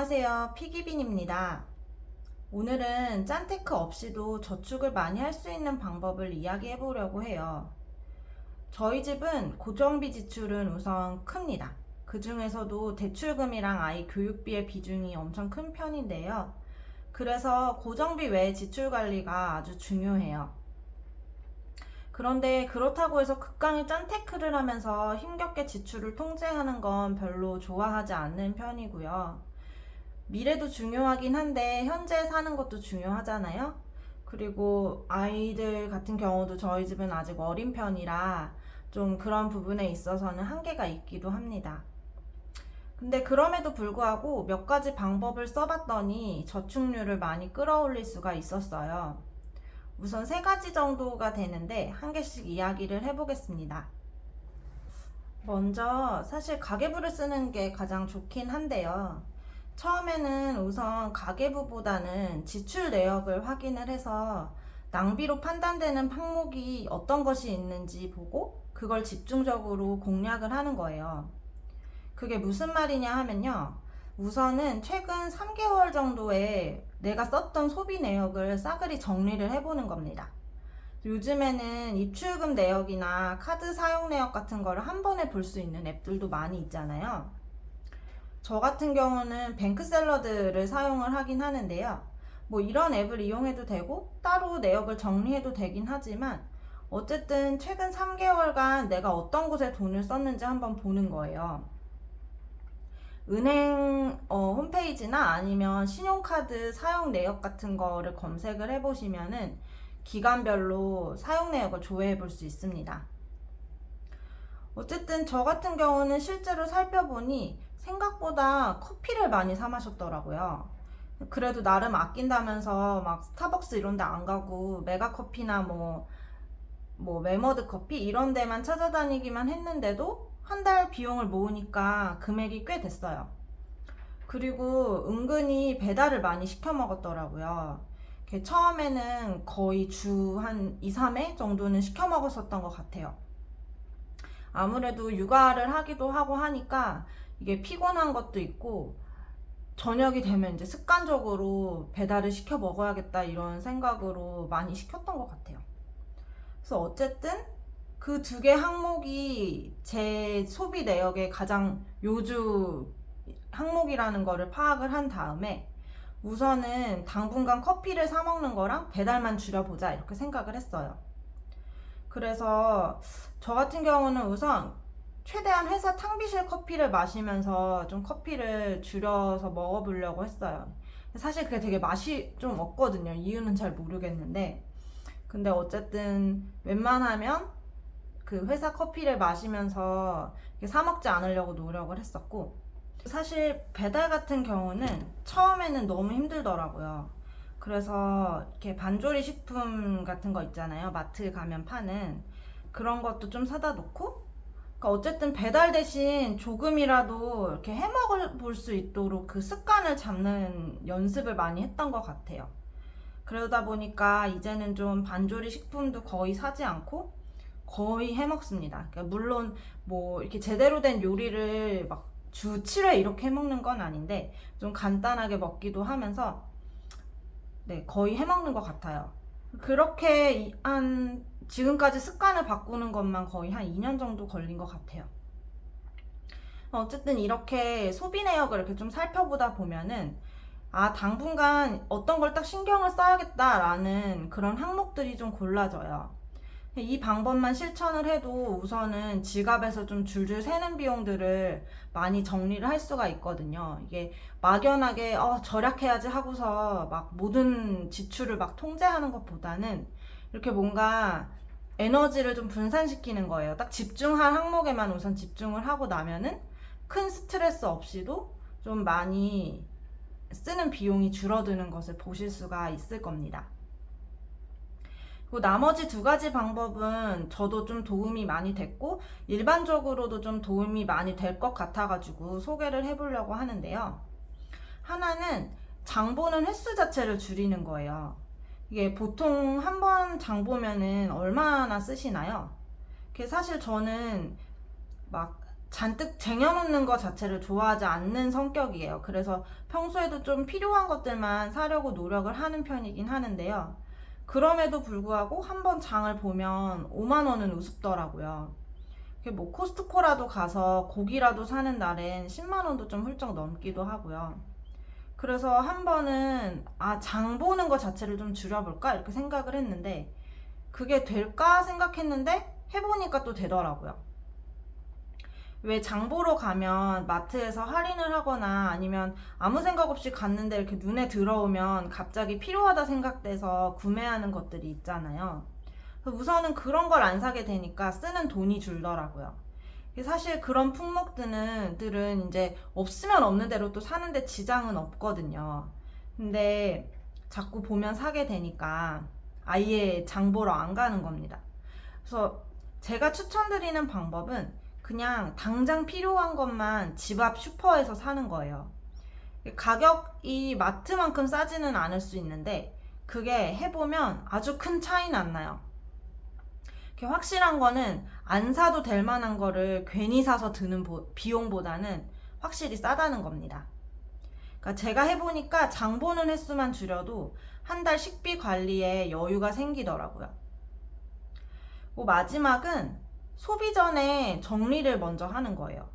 안녕하세요. 피기빈입니다. 오늘은 짠테크 없이도 저축을 많이 할 수 있는 방법을 이야기해 보려고 해요. 저희 집은 고정비 지출은 우선 큽니다. 그 중에서도 대출금이랑 아이 교육비의 비중이 엄청 큰 편인데요. 그래서 고정비 외에 지출 관리가 아주 중요해요. 그런데 그렇다고 해서 극강의 짠테크를 하면서 힘겹게 지출을 통제하는 건 별로 좋아하지 않는 편이고요. 미래도 중요하긴 한데 현재 사는 것도 중요하잖아요. 그리고 아이들 같은 경우도 저희 집은 아직 어린 편이라 좀 그런 부분에 있어서는 한계가 있기도 합니다. 근데 그럼에도 불구하고 몇 가지 방법을 써봤더니 저축률을 많이 끌어올릴 수가 있었어요. 우선 세 가지 정도가 되는데 한 개씩 이야기를 해보겠습니다. 먼저 사실 가계부를 쓰는 게 가장 좋긴 한데요. 처음에는 우선 가계부보다는 지출 내역을 확인을 해서 낭비로 판단되는 항목이 어떤 것이 있는지 보고 그걸 집중적으로 공략을 하는 거예요. 그게 무슨 말이냐 하면요. 우선은 최근 3개월 정도에 내가 썼던 소비 내역을 싸그리 정리를 해보는 겁니다. 요즘에는 입출금 내역이나 카드 사용 내역 같은 거를 한 번에 볼 수 있는 앱들도 많이 있잖아요. 저 같은 경우는 뱅크 샐러드를 사용을 하긴 하는데요. 뭐 이런 앱을 이용해도 되고 따로 내역을 정리해도 되긴 하지만 어쨌든 최근 3개월간 내가 어떤 곳에 돈을 썼는지 한번 보는 거예요. 은행 어, 홈페이지나 아니면 신용카드 사용 내역 같은 거를 검색을 해보시면은 기간별로 사용 내역을 조회해 볼 수 있습니다. 어쨌든 저 같은 경우는 실제로 살펴보니 생각보다 커피를 많이 사 마셨더라고요. 그래도 나름 아낀다면서 막 스타벅스 이런 데 안 가고 메가커피나 뭐, 뭐 메머드 커피 이런 데만 찾아다니기만 했는데도 한 달 비용을 모으니까 금액이 꽤 됐어요. 그리고 은근히 배달을 많이 시켜 먹었더라고요. 처음에는 거의 주 한 2, 3회 정도는 시켜 먹었었던 것 같아요. 아무래도 육아를 하기도 하고 하니까 이게 피곤한 것도 있고 저녁이 되면 이제 습관적으로 배달을 시켜 먹어야겠다 이런 생각으로 많이 시켰던 것 같아요. 그래서 어쨌든 그 두 개 항목이 제 소비 내역의 가장 요주 항목이라는 거를 파악을 한 다음에 우선은 당분간 커피를 사 먹는 거랑 배달만 줄여보자 이렇게 생각을 했어요. 그래서 저 같은 경우는 우선 최대한 회사 탕비실 커피를 마시면서 좀 커피를 줄여서 먹어보려고 했어요. 사실 그게 되게 맛이 좀 없거든요. 이유는 잘 모르겠는데. 근데 어쨌든 웬만하면 그 회사 커피를 마시면서 사 먹지 않으려고 노력을 했었고, 사실 배달 같은 경우는 처음에는 너무 힘들더라고요. 그래서 이렇게 반조리 식품 같은 거 있잖아요. 마트 가면 파는 그런 것도 좀 사다 놓고 그러니까 어쨌든 배달 대신 조금이라도 이렇게 해 먹을 볼 수 있도록 그 습관을 잡는 연습을 많이 했던 것 같아요. 그러다 보니까 이제는 좀 반조리 식품도 거의 사지 않고 거의 해 먹습니다. 그러니까 물론 뭐 이렇게 제대로 된 요리를 막 주 7회 이렇게 해 먹는 건 아닌데 좀 간단하게 먹기도 하면서 네, 거의 해 먹는 것 같아요. 그렇게 이- 한 지금까지 습관을 바꾸는 것만 거의 한 2년 정도 걸린 것 같아요. 어쨌든 이렇게 소비 내역을 이렇게 좀 살펴보다 보면은 아, 당분간 어떤 걸 딱 신경을 써야겠다라는 그런 항목들이 좀 골라져요. 이 방법만 실천을 해도 우선은 지갑에서 좀 줄줄 새는 비용들을 많이 정리를 할 수가 있거든요. 이게 막연하게 어, 절약해야지 하고서 막 모든 지출을 막 통제하는 것보다는 이렇게 뭔가 에너지를 좀 분산시키는 거예요. 딱 집중할 항목에만 우선 집중을 하고 나면은 큰 스트레스 없이도 좀 많이 쓰는 비용이 줄어드는 것을 보실 수가 있을 겁니다. 그리고 나머지 두 가지 방법은 저도 좀 도움이 많이 됐고 일반적으로도 좀 도움이 많이 될 것 같아가지고 소개를 해보려고 하는데요. 하나는 장 보는 횟수 자체를 줄이는 거예요. 이게 보통 한 번 장 보면은 얼마나 쓰시나요? 그게 사실 저는 막 잔뜩 쟁여놓는 것 자체를 좋아하지 않는 성격이에요. 그래서 평소에도 좀 필요한 것들만 사려고 노력을 하는 편이긴 하는데요. 그럼에도 불구하고 한 번 장을 보면 5만 원은 우습더라고요. 뭐 코스트코라도 가서 고기라도 사는 날엔 10만 원도 좀 훌쩍 넘기도 하고요. 그래서 한 번은 아, 장 보는 것 자체를 좀 줄여볼까 이렇게 생각을 했는데 그게 될까 생각했는데 해보니까 또 되더라고요. 왜 장 보러 가면 마트에서 할인을 하거나 아니면 아무 생각 없이 갔는데 이렇게 눈에 들어오면 갑자기 필요하다 생각돼서 구매하는 것들이 있잖아요. 우선은 그런 걸 안 사게 되니까 쓰는 돈이 줄더라고요. 사실 그런 품목들은 들은 이제 없으면 없는 대로 또 사는데 지장은 없거든요. 근데 자꾸 보면 사게 되니까 아예 장 보러 안 가는 겁니다. 그래서 제가 추천드리는 방법은 그냥 당장 필요한 것만 집 앞 슈퍼에서 사는 거예요. 가격이 마트만큼 싸지는 않을 수 있는데 그게 해보면 아주 큰 차이는 안 나요. 확실한 거는 안 사도 될 만한 거를 괜히 사서 드는 보- 비용보다는 확실히 싸다는 겁니다. 그러니까 제가 해보니까 장 보는 횟수만 줄여도 한 달 식비 관리에 여유가 생기더라고요. 뭐 마지막은 소비 전에 정리를 먼저 하는 거예요.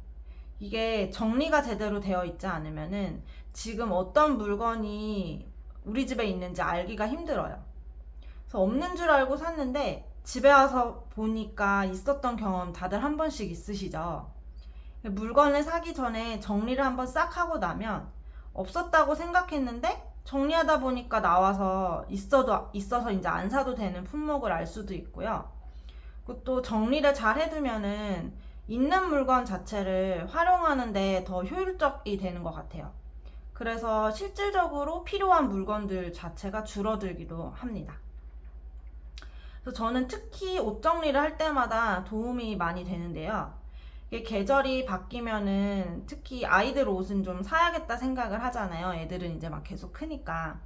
이게 정리가 제대로 되어 있지 않으면은 지금 어떤 물건이 우리 집에 있는지 알기가 힘들어요. 그래서 없는 줄 알고 샀는데 집에 와서 보니까 있었던 경험 다들 한 번씩 있으시죠? 물건을 사기 전에 정리를 한번 싹 하고 나면 없었다고 생각했는데 정리하다 보니까 나와서 있어도 있어서 이제 안 사도 되는 품목을 알 수도 있고요. 또 정리를 잘 해두면은 있는 물건 자체를 활용하는데 더 효율적이 되는 것 같아요. 그래서 실질적으로 필요한 물건들 자체가 줄어들기도 합니다. 그래서 저는 특히 옷 정리를 할 때마다 도움이 많이 되는데요. 이게 계절이 바뀌면은 특히 아이들 옷은 좀 사야겠다 생각을 하잖아요. 애들은 이제 막 계속 크니까.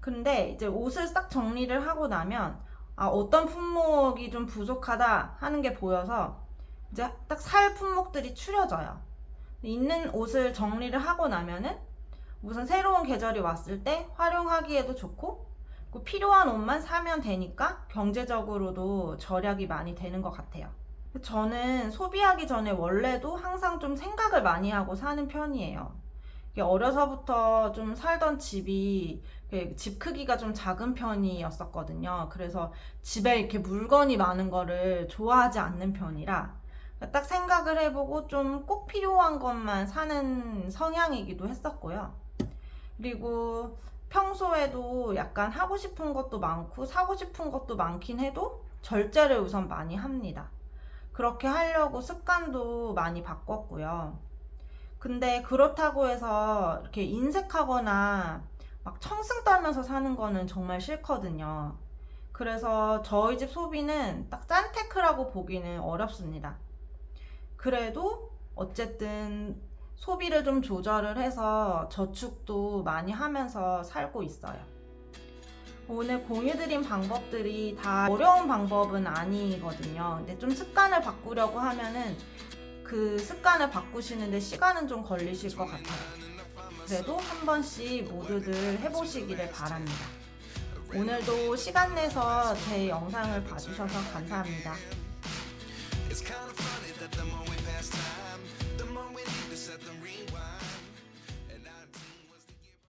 근데 이제 옷을 싹 정리를 하고 나면 아, 어떤 품목이 좀 부족하다 하는 게 보여서 이제 딱 살 품목들이 추려져요. 있는 옷을 정리를 하고 나면은 우선 새로운 계절이 왔을 때 활용하기에도 좋고 그 필요한 옷만 사면 되니까 경제적으로도 절약이 많이 되는 것 같아요. 저는 소비하기 전에 원래도 항상 좀 생각을 많이 하고 사는 편이에요. 어려서부터 좀 살던 집이 그집 크기가 좀 작은 편이었었거든요. 그래서 집에 이렇게 물건이 많은 거를 좋아하지 않는 편이라 딱 생각을 해보고 좀 꼭 필요한 것만 사는 성향이기도 했었고요. 그리고 평소에도 약간 하고 싶은 것도 많고 사고 싶은 것도 많긴 해도 절제를 우선 많이 합니다. 그렇게 하려고 습관도 많이 바꿨고요. 근데 그렇다고 해서 이렇게 인색하거나 막 청승 떨면서 사는 거는 정말 싫거든요. 그래서 저희 집 소비는 딱 짠테크라고 보기는 어렵습니다. 그래도 어쨌든 소비를 좀 조절을 해서 저축도 많이 하면서 살고 있어요. 오늘 공유드린 방법들이 다 어려운 방법은 아니거든요. 근데 좀 습관을 바꾸려고 하면은 그 습관을 바꾸시는데 시간은 좀 걸리실 것 같아요. 그래도 한 번씩 모두들 해보시기를 바랍니다. 오늘도 시간 내서 제 영상을 봐주셔서 감사합니다.